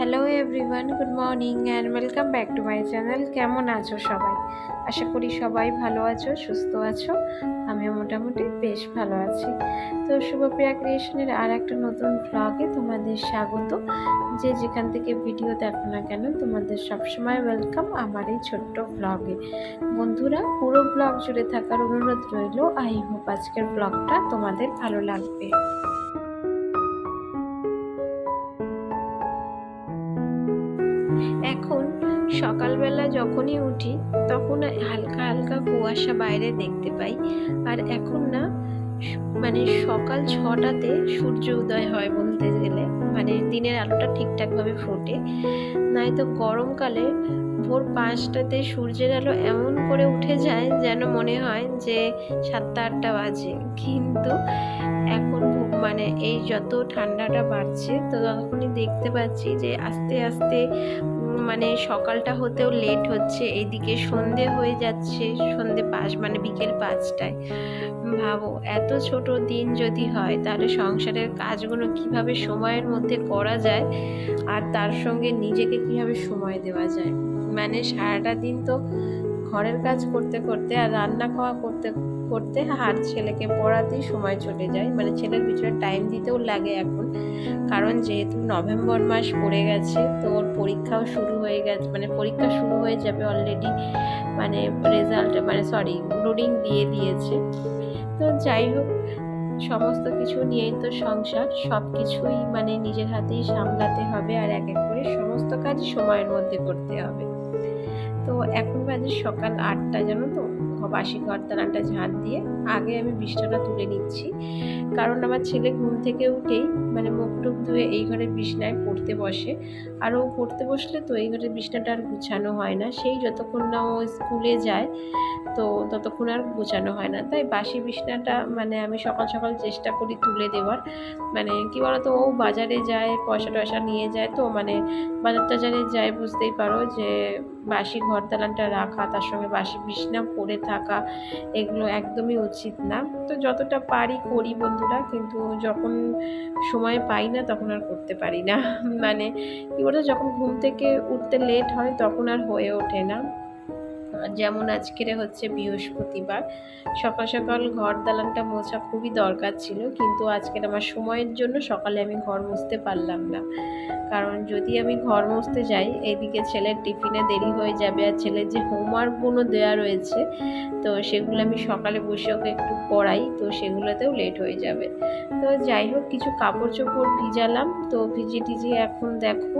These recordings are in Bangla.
Hello everyone good morning and welcome back to my channel কেমন আছো সবাই? আশা করি সবাই ভালো আছো, সুস্থ আছো। আমিও মোটামুটি বেশ ভালো আছি। তো শুভপ্রিয়া ক্রিয়েশনের আর একটা নতুন ব্লগে তোমাদের স্বাগত। যে যেখান থেকে ভিডিও দেখো না কেন, তোমাদের সবসময় ওয়েলকাম আমার এই ছোট্ট ব্লগে বন্ধুরা, পুরো ব্লগ জুড়ে থাকার অনুরোধ রইল। আই হোপ আজকের ব্লগটা তোমাদের ভালো লাগবে। এখন সকালবেলা যখনই উঠি, তখন হালকা হালকা কুয়াশা বাইরে দেখতে পাই। আর এখন না মানে সকাল ছটাতে সূর্য উদয় হয় বলতে গেলে। মানে দিনের আলোটা ঠিকঠাকভাবে ফোটে। নয়তো গরমকালে ভোর পাঁচটাতে সূর্যের আলো এমন করে উঠে যায় যেন মনে হয় যে সাতটা আটটা বাজে। কিন্তু মানে এই যত ঠান্ডাটা বাড়ছে, তো তখনই দেখতে পাচ্ছি যে আস্তে আস্তে মানে সকালটা হতেও লেট হচ্ছে, এইদিকে সন্ধে হয়ে যাচ্ছে, সন্ধে পাঁচ মানে বিকেল পাঁচটায়। ভাবো, এত ছোট দিন যদি হয়, তাহলে সংসারের কাজগুলো কীভাবে সময়ের মধ্যে করা যায়, আর তার সঙ্গে নিজেকে কীভাবে সময় দেওয়া যায়? মানে সারাটা দিন তো ঘরের কাজ করতে করতে আর রান্না খাওয়া করতে করতে আর ছেলেকে পড়াতেই সময় চলে যায়। মানে ছেলের পিছনে টাইম দিতেও লাগে এখন। কারণ যেহেতু নভেম্বর মাস পড়ে গেছে, তো ওর পরীক্ষাও শুরু হয়ে গেছে মানে পরীক্ষা শুরু হয়ে যাবে অলরেডি মানে রেজাল্ট মানে সরি রুডিং দিয়ে দিয়েছে। তো যাই হোক, সমস্ত কিছু নিয়েই তো সংসার সব কিছুই মানে নিজের হাতেই সামলাতে হবে আর এক এক করে সমস্ত কাজ সময়ের মধ্যে করতে হবে। তো এখন বাজে সকাল আটটা, জানো তো? বাসি ঘর দালানটা ঝাঁট দিয়ে আগে আমি বিছনাটা তুলে নিচ্ছি। কারণ আমার ছেলে ঘুম থেকে উঠেই মানে মুখ টুক ধুয়ে এই ঘরের বিছনায় পড়তে বসে। আর ও পড়তে বসলে তো এই ঘরের বিছনাটা আর গুছানো হয় না। সেই যতক্ষণ না ও স্কুলে যায়, তো ততক্ষণ আর গোছানো হয় না। তাই বাসি বিছনাটা মানে আমি সকাল সকাল চেষ্টা করি তুলে দেওয়ার। মানে কী বলতো, ও বাজারে যায়, পয়সা টয়সা নিয়ে যায় তো মানে বাজার টাজারে যায়, বুঝতেই পারো যে বাসি ঘর দালানটা রাখা, তার সঙ্গে বাসি বিছনা পরে থাকা, এগুলো একদমই উচিত না। তো যতটা পারি করি বন্ধুরা, কিন্তু যখন সময় পাই না তখন আর করতে পারি না। মানে কী বলতো, যখন ঘুম থেকে উঠতে লেট হয় তখন আর হয়ে ওঠে না। যেমন আজকের হচ্ছে বৃহস্পতিবার। সকাল সকাল ঘর দালানটা মোছা খুবই দরকার ছিল, কিন্তু আজকের আমার সময়ের জন্য সকালে আমি ঘর মুছতে পারলাম না। কারণ যদি আমি ঘর মুছতে যাই, এইদিকে ছেলের টিফিনে দেরি হয়ে যাবে আর ছেলের যে হোমওয়ার্কগুলো দেওয়া রয়েছে, তো সেগুলো আমি সকালে বসে ওকে একটু পড়াই, তো সেগুলোতেও লেট হয়ে যাবে। তো যাই হোক, কিছু কাপড় চোপড় ভিজালাম, তো ভিজিয়ে টিজিয়ে এখন দেখো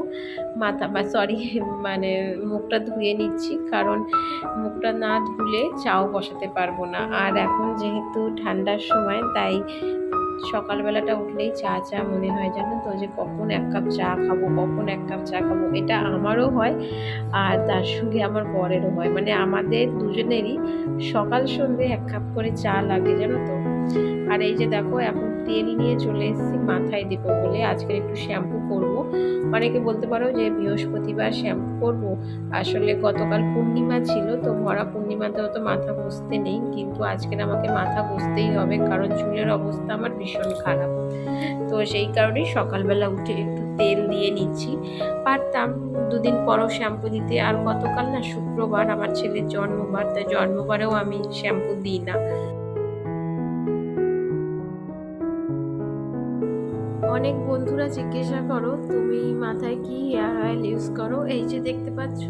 মাথা, বা সরি মানে মুখটা ধুয়ে নিচ্ছি। কারণ মুখটা না ধুলে চাও বসাতে পারব না। আর এখন যেহেতু ঠান্ডার সময়, তাই সকালবেলাটা উঠলেই চা চা মনে হয় জানো তো যে কখন এক কাপ চা খাব, কখন এক কাপ চা খাব, এটা আমারও হয় আর তার সঙ্গে আমার বরেরও হয়। মানে আমাদের দুজনেরই সকাল সন্ধে এক কাপ করে চা লাগে জানো তো? আর এই যে দেখো, এখন তেল নিয়ে চলে এসেছি, মাথায় দেবো বলে। আজকে একটু শ্যাম্পু করব। অনেকে বলতে পারো যে বৃহস্পতিবার শ্যাম্পু করব। আসলে গতকাল পূর্ণিমা ছিল, তো ভরা পূর্ণিমাতেও তো মাথা ঘষতে নেই, কিন্তু আজকের আমাকে মাথা ঘষতেই হবে, কারণ চুলের অবস্থা আমার ভীষণ খারাপ। তো সেই কারণেই সকালবেলা উঠে একটু তেল দিয়ে নিচ্ছি। পারতাম, দুদিন পরও শ্যাম্পু দিতে। আর গতকাল না শুক্রবার আমার ছেলের জন্মবার, তাই জন্মবারেও আমি শ্যাম্পু দিই না। অনেক বন্ধুরা জিজ্ঞাসা করো, তুমি মাথায় কি হেয়ার অয়েল ইউজ করো? এই যে দেখতে পাচ্ছ,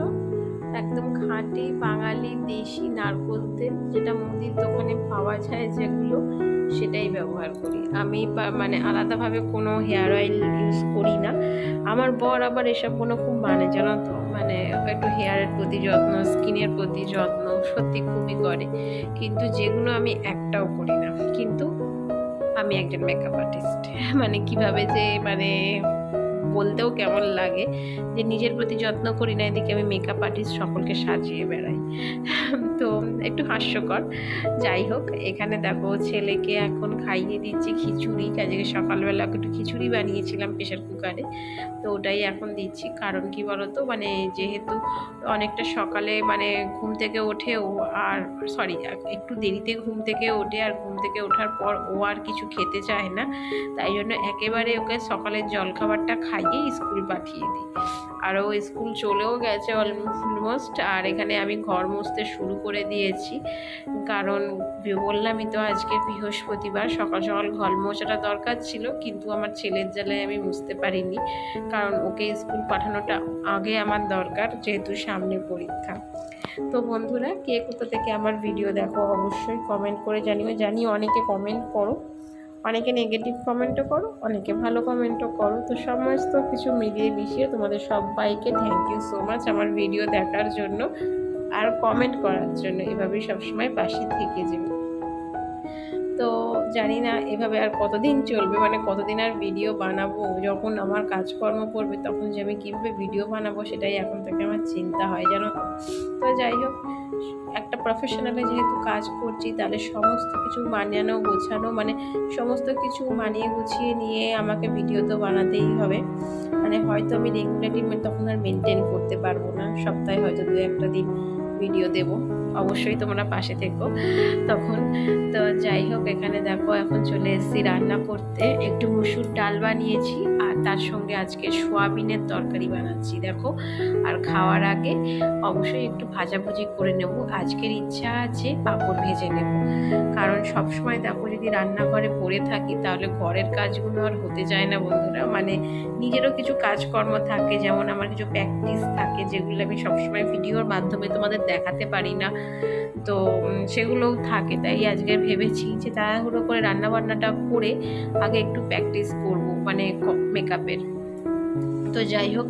একদম খাঁটি বাঙালি দেশি নারকোল তেল, যেটা মুদির দোকানে পাওয়া যায় যেগুলো, সেটাই ব্যবহার করি। আমি মানে আলাদাভাবে কোনো হেয়ার অয়েল ইউজ করি না। আমার বর আবার এসব কোনো খুব মানে জানো তো মানে একটু হেয়ারের প্রতি যত্ন স্কিনের প্রতি যত্ন সত্যি খুবই করে। কিন্তু যেগুলো আমি একটাও করি না। কিন্তু আমি একজন মেকআপ আর্টিস্ট মানে কীভাবে যে মানে বলতেও কেমন লাগে যে নিজের প্রতি যত্ন করি না, এদিকে আমি মেকআপ আর্টিস্ট সকলকে সাজিয়ে বেড়াই। তো একটু হাস্যকর। যাই হোক, এখানে দেখো ছেলেকে এখন খাইয়ে দিচ্ছি খিচুড়ি। আজকে সকালবেলা একটু খিচুড়ি বানিয়েছিলাম প্রেশার কুকারে তো ওটাই এখন দিচ্ছি। কারণ কি বলতো? মানে যেহেতু অনেকটা সকালে মানে ঘুম থেকে ওঠেও আর সরি একটু দেরিতে ঘুম থেকে ওঠে আর ঘুম থেকে ওঠার পর ও আর কিছু খেতে চায় না। তাই জন্য একেবারে ওকে সকালের জলখাবারটা খাইয়ে দিকেই স্কুল পাঠিয়ে দিই। আর ও স্কুল চলেও গেছে অলমোস্ট আর এখানে আমি ঘর মুছতে শুরু করে দিয়েছি। কারণ বললামই তো আজকে বৃহস্পতিবার, সকাল সকাল ঘর মোছাটা দরকার ছিল, কিন্তু আমার ছেলের জ্বালায় আমি মুছতে পারিনি। কারণ ওকে স্কুল পাঠানোটা আগে আমার দরকার, যেহেতু সামনে পরীক্ষা। তো বন্ধুরা, কে কোথা থেকে আমার ভিডিও দেখো অবশ্যই কমেন্ট করে জানিও। জানি অনেকে কমেন্ট করো। অনেকে নেগেটিভ কমেন্টও করো, অনেকে ভালো কমেন্টও করো। তো সমস্ত কিছু মিলিয়ে মিশিয়ে তোমাদের সবাইকে থ্যাংক ইউ সো মাচ আমার ভিডিও দেখার জন্য আর কমেন্ট করার জন্য। এভাবেই সবসময় পাশে থেকে যাবে তো জানি না এভাবে আর কতদিন চলবে মানে কতদিন আর ভিডিও বানাবো, যখন আমার কাজকর্ম করবে তখন যে আমি কীভাবে ভিডিও বানাবো সেটাই এখন থেকে আমার চিন্তা হয় জানো তো। তো যাই হোক একটা প্রফেশনালে যেহেতু কাজ করছি, তাহলে সমস্ত কিছু মানানো, গোছানো মানে সমস্ত কিছু মানিয়ে গুছিয়ে নিয়ে আমাকে ভিডিও তো বানাতেই হবে। মানে হয়তো আমি রেগুলারলি তখন আর মেনটেন করতে পারব না। সপ্তাহে হয়তো দু একটা দিন ভিডিও দেব। অবশ্যই তোমরা পাশে থেকো। তখন তো যাই হোক, এখানে দেখো এখন চলে এসেছি রান্না করতে। একটু মুসুর ডাল বানিয়েছি আর তার সঙ্গে আজকে সোয়াবিনের তরকারি বানাচ্ছি, দেখো। আর খাওয়ার আগে অবশ্যই একটু ভাজাভুজি করে নেব। আজকের ইচ্ছা আছে পাঁপড় ভেজে নেব। কারণ সবসময় দেখো যদি রান্নাঘরে পড়ে থাকি, তাহলে ঘরের কাজগুলো আর হতে যায় না বন্ধুরা। মানে নিজেরও কিছু কাজকর্ম থাকে, যেমন আমার কিছু প্র্যাকটিস থাকে, যেগুলো আমি সবসময় ভিডিওর মাধ্যমে তোমাদের দেখাতে পারি না। তো সেগুলোও থাকে, তাই আজকে ভেবেছি যে তাড়াহুড়ো করে রান্না বান্নাটা করে আগে একটু প্র্যাকটিস করব মানে মেকআপের তো যাই হোক,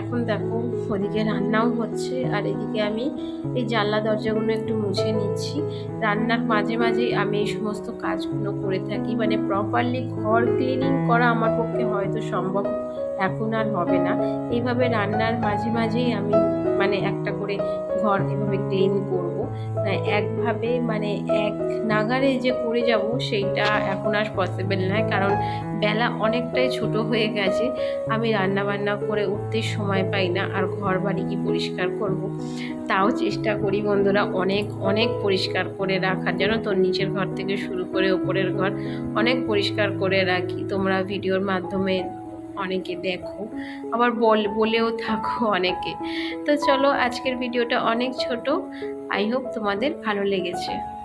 এখন দেখো, ওদিকে রান্নাও হচ্ছে, আর এদিকে আমি এই জানলা দরজাগুলো একটু মুছে নিচ্ছি। রান্নার মাঝে মাঝে আমি এই সমস্ত কাজগুলো করে থাকি মানে প্রপারলি ঘর ক্লিনিং করা আমার পক্ষে হয়তো সম্ভব এখন আর হবে না। এইভাবে রান্নার মাঝে মাঝেই আমি মানে একটা করে ঘর এভাবে ক্লিন করব। একভাবে মানে এক নাগারে যে করে যাব সেইটা এখন আর পসিবল নয়, কারণ বেলা অনেকটাই ছোট হয়ে গেছে। আমি রান্না বান্না করে উঠতে সময় পাই না, আর ঘর বাড়ি কি পরিষ্কার করব। তাও চেষ্টা করি বন্ধুরা, অনেক অনেক পরিষ্কার করে রাখার। জন্য তোর নিচের ঘর থেকে শুরু করে ওপরের ঘর অনেক পরিষ্কার করে রাখি। তোমরা ভিডিওর মাধ্যমে অনেকে দেখো, আবার বল, বলেও থাকো অনেকে। তো চলো, আজকের ভিডিওটা অনেক ছোট। আই হোপ তোমাদের ভালো লেগেছে।